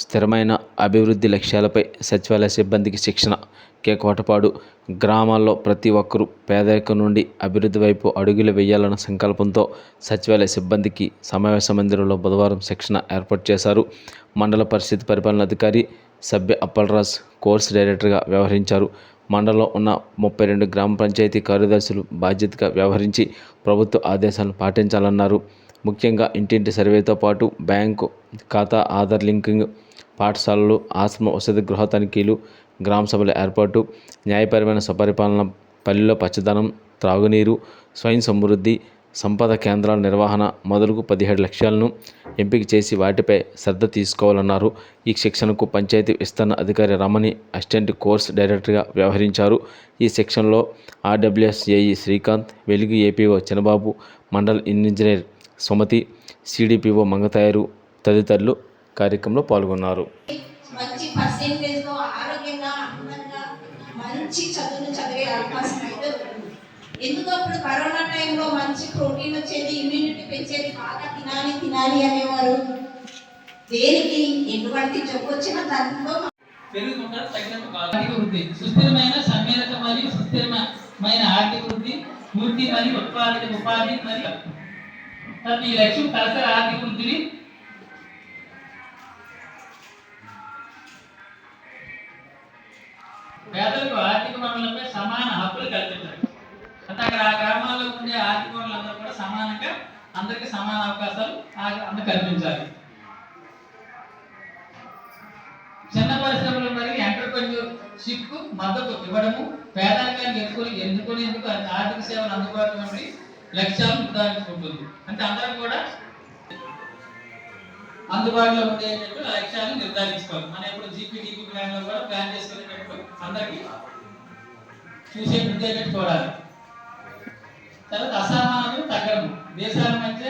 స్థిరమైన అభివృద్ధి లక్ష్యాలపై సచివాలయ సిబ్బందికి శిక్షణ కే కోటపాడు గ్రామాల్లో ప్రతి ఒక్కరూ పేదరికం నుండి అభివృద్ధి వైపు అడుగులు వేయాలన్న సంకల్పంతో సచివాలయ సిబ్బందికి సమావేశ మందిరంలో బుధవారం శిక్షణ ఏర్పాటు చేశారు. మండల పరిస్థితి పరిపాలన అధికారి సభ్య అప్పలరాజ్ కోర్స్ డైరెక్టర్గా వ్యవహరించారు. మండలంలో ఉన్న ముప్పై రెండు గ్రామ పంచాయతీ కార్యదర్శులు బాధ్యతగా వ్యవహరించి ప్రభుత్వ ఆదేశాలను పాటించాలన్నారు. ముఖ్యంగా ఇంటింటి సర్వేతో పాటు బ్యాంకు ఖాతా ఆధార్ లింకింగ్ పాఠశాలలు ఆశ్రమ వసతి గృహ తనిఖీలు గ్రామ సభల ఏర్పాటు న్యాయపరమైన సుపరిపాలన పల్లెల్లో పచ్చదనం త్రాగునీరు స్వయం సమృద్ధి సంపద కేంద్రాల నిర్వహణ మొదలుగు పదిహేడు లక్ష్యాలను ఎంపిక చేసి వాటిపై శ్రద్ధ తీసుకోవాలన్నారు. ఈ శిక్షణకు పంచాయతీ విస్తరణ అధికారి రమణి అసిస్టెంట్ కోర్స్ డైరెక్టర్గా వ్యవహరించారు. ఈ శిక్షణలో R W S A E Srikanth Velugu A P O Chinnababu mandal engineer Sumathi C D P O Mangatayaru తదితరులు కార్యక్రమంలో పాల్గొన్నారు. మంచి పర్సెంటేజ్తో ఆరోగ్యంగా అందంగా మంచి చదువును చదివే అవకాశం అయితే ఎందుకు అప్పుడు కరోనా టైంలో మంచి ప్రోటీన్ వచ్చేది ఇమ్యూనిటీ పెంచేది బాగా తినాలి తినాలి అనేవారు. దేనికి ఎటువంటి జబ్బు వచ్చినా దాంట్లో పెరుగుతుంటారు తగినంత. ఆర్థిక వృద్ధి. సుస్థిరమైన సమ్మిళిత మరియు సుస్థిరమైన ఆర్థిక వృద్ధి పూర్తి మరియు ఉత్పాదక ఉపాధి మరియు ఈ లక్ష్యం తలసరి ఆర్థిక వృద్ధిని పేదలకు ఆర్థిక వనరులపై సమాన హక్కులు కల్పించాలి అంటే అక్కడ ఆ గ్రామాల్లో ఉండే ఆర్థిక వనరులందరూ కూడా సమానంగా అందరికీ సమాన అవకాశాలు అందరు కల్పించాలి. చిన్న పరిశ్రమలు మరియు ఎంటర్ప్రెన్యూర్షిప్ మద్దతు ఇవ్వడము పేదరికాన్ని ఎదుర్కొని ఎందుకు ఆర్థిక సేవలు అందుబాటులో ఉండి లక్ష్యాలు నిర్ధారించుకుంటుంది అంటే అందరం కూడా అందుబాటులో ఉండేటట్టు లక్ష్యాలను నిర్ధారించుకోవాలి. మనం ఇప్పుడు జీపీడీపీ ప్లాన్లో కూడా ప్లాన్ చేసుకునేటప్పుడు అందరికి చూసే ఉండేటట్టు చూడాలి తర్వాత అసమానతలు తగ్గడము. దేశాల మధ్య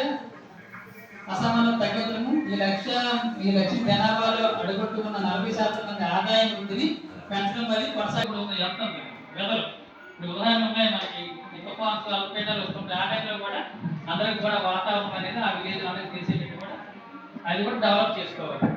అసమానత తగ్గడము. ఈ లక్ష్యం ఈ లక్ష జనాభాలో అడుగొట్టుకున్న నలభై శాతం మంది ఆదాయం వృద్ధిని పెంచడం మరియు కొనసాగుతుంది ఎంత ఉంది ఉదాహరణ ఉన్నాయి మనకి. ఈ తుఫాన్స్ అల్పపీడనాలు వస్తుంటాయి ఆ టైంలో కూడా అందరికి కూడా వాతావరణం అనేది ఆ విలేజ్ అందరికి తెలిసేటట్టు కూడా అది కూడా డెవలప్ చేసుకోవాలి.